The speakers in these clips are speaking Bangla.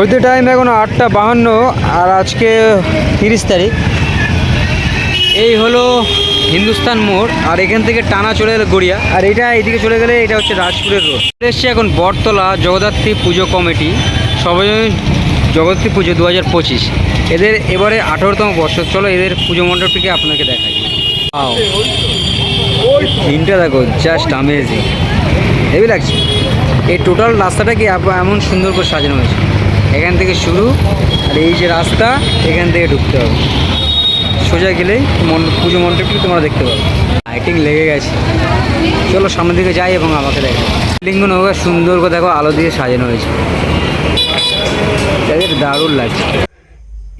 ঘড়িতে টাইম এখন আটটা বাহান্ন আর আজকে তিরিশ তারিখ। এই হলো হিন্দুস্তান মোড় আর এখান থেকে টানা চলে গেলে গড়িয়া। আর এটা এইদিকে চলে গেলে এটা হচ্ছে রাজপুরের রোড। এসছে এখন বটতলা জগদ্ধাত্রী পুজো কমিটি। সবাই জগদ্ধাত্রী পুজো দু হাজার পঁচিশ। এদের এবারে আঠারোতম বছর চলো এদের পুজো মণ্ডপটিকে আপনাকে দেখাই! দিনটা দেখো জাস্ট আমেজিং হেভি লাগছে। এই টোটাল রাস্তাটা কি এমন সুন্দর করে সাজানো হয়েছে? এখান থেকে শুরু আর এই যে রাস্তা, এখান থেকে ঢুকতে হবে। সোজা গেলেই পুজো মণ্ডপটি তোমরা দেখতে পাবে। লাইটিং লেগে গেছে। চলো সামনের দিকে যাই এবং আমাকে দেখো। লিঙ্গ নৌকা সুন্দর করে দেখো, আলো দিয়ে সাজানো হয়েছে। তাদের দারুণ লাগছে।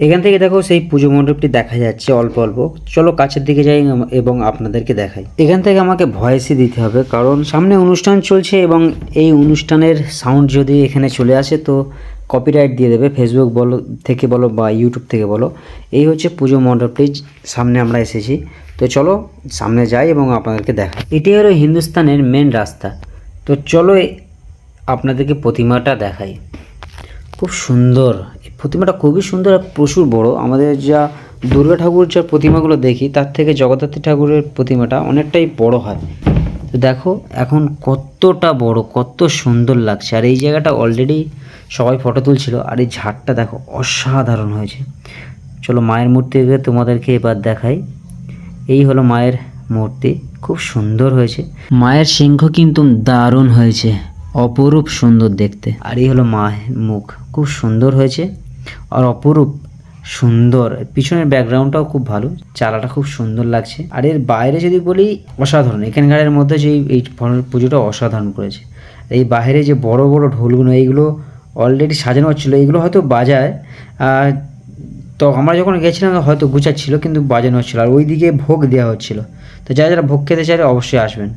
এখান থেকে দেখো সেই পুজো মণ্ডপটি দেখা যাচ্ছে অল্প অল্প। চলো কাছের দিকে যাই এবং আপনাদেরকে দেখাই। এখান থেকে আমাকে ভয়েসই দিতে হবে, কারণ সামনে অনুষ্ঠান চলছে এবং এই অনুষ্ঠানের সাউন্ড যদি এখানে চলে আসে তো কপিরাইট দিয়ে দেবে ফেসবুক বলো, থেকে বলো বা ইউটিউব থেকে বলো। এই হচ্ছে পুজো মণ্ডপটি সামনে আমরা এসেছি। তো চলো সামনে যাই এবং আপনাদেরকে দেখাই। এটি হলো হিন্দুস্তানের মেন রাস্তা। তো চলো আপনাদেরকে প্রতিমাটা দেখাই। খুব সুন্দর। এই প্রতিমাটা খুবই সুন্দর আর প্রচুর বড়। আমাদের যা দুর্গা ঠাকুর যা প্রতিমাগুলো দেখি, তার থেকে জগদ্ধাত্রী ঠাকুরের প্রতিমাটা অনেকটাই বড় হয়। তো দেখো, এখন কতটা বড়, কত সুন্দর লাগছে। আর এই জায়গাটা অলরেডি সবাই ফটো তুলছিল, আর এই ঝাড়টা দেখো, অসাধারণ হয়েছে। চলো মায়ের মূর্তিকে তোমাদেরকে এবার দেখাই। এই হলো মায়ের মূর্তি, খুব সুন্দর হয়েছে। মায়ের সিংহ কিন্তু দারুণ হয়েছে, অপরূপ সুন্দর দেখতে। আর এই হলো মায়ের মুখ, খুব সুন্দর হয়েছে। আর অপরূপ সুন্দর। পিছনের ব্যাকগ্রাউন্ডটাও খুব ভালো, চালাটা খুব সুন্দর লাগছে। আর এর বাইরে যদি বলি, অসাধারণ। এখানকারের মধ্যে যে এই পুজোটা অসাধারণ করেছে। এই বাইরে যে বড় বড় ঢোলগুলো, এইগুলো অলরেডি সাজানো হচ্ছিল। এইগুলো হয়তো বাজায় তো আমরা যখন গেছিলাম, হয়তো গুছাচ্ছিল, কিন্তু বাজানো হচ্ছিল। আর ওইদিকে ভোগ দেওয়া হচ্ছিল। তো যারা যারা ভোগ খেতে চাইলে অবশ্যই আসবেন।